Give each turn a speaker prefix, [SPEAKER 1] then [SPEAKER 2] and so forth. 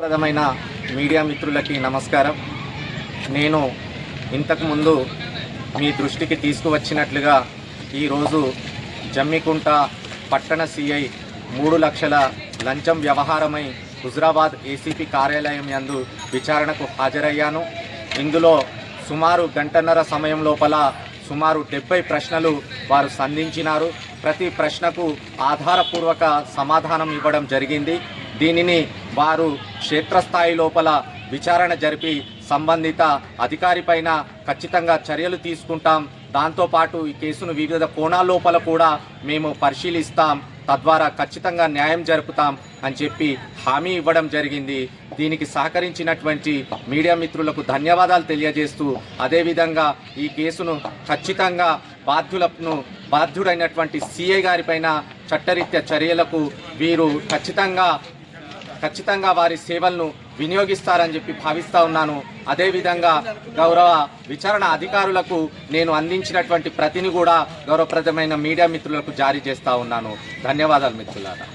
[SPEAKER 1] ప్రదమైన media మిత్రులకి నమస్కారం. నేను ఇంతకుముందు మీ దృష్టికి తీసుకువచ్చినట్లుగా ఈరోజు జమ్మికుంట పట్టణ సిఐ మూడు లక్షల లంచం వ్యవహారమై హుజరాబాద్ ఏసీపీ కార్యాలయం యందు విచారణకు హాజరయ్యాను. ఇందులో సుమారు గంటన్నర సమయం లోపల సుమారు డెబ్బై ప్రశ్నలు వారు సంధించినారు. ప్రతి ప్రశ్నకు ఆధారపూర్వక సమాధానం ఇవ్వడం జరిగింది. దీనిని వారు క్షేత్రస్థాయి లోపల విచారణ జరిపి సంబంధిత అధికారిపైన ఖచ్చితంగా చర్యలు తీసుకుంటాం. దాంతోపాటు ఈ కేసును వివిధ కోణాల లోపల కూడా మేము పరిశీలిస్తాం. తద్వారా ఖచ్చితంగా న్యాయం జరుపుతాం అని చెప్పి హామీ ఇవ్వడం జరిగింది. దీనికి సహకరించినటువంటి మీడియా మిత్రులకు ధన్యవాదాలు తెలియజేస్తూ అదేవిధంగా ఈ కేసును ఖచ్చితంగా బాధ్యులను బాధ్యుడైనటువంటి సిఐ గారిపైన చట్టరీత్యా చర్యలకు వీరు ఖచ్చితంగా ఖచ్చితంగా వారి సేవలను వినియోగిస్తారని చెప్పి భావిస్తా ఉన్నాను. అదేవిధంగా గౌరవ విచారణ అధికారులకు నేను అందించినటువంటి ప్రతిని కూడా గౌరవప్రదమైన మీడియా మిత్రులకు జారీ చేస్తా ఉన్నాను. ధన్యవాదాలు మిత్రులారా.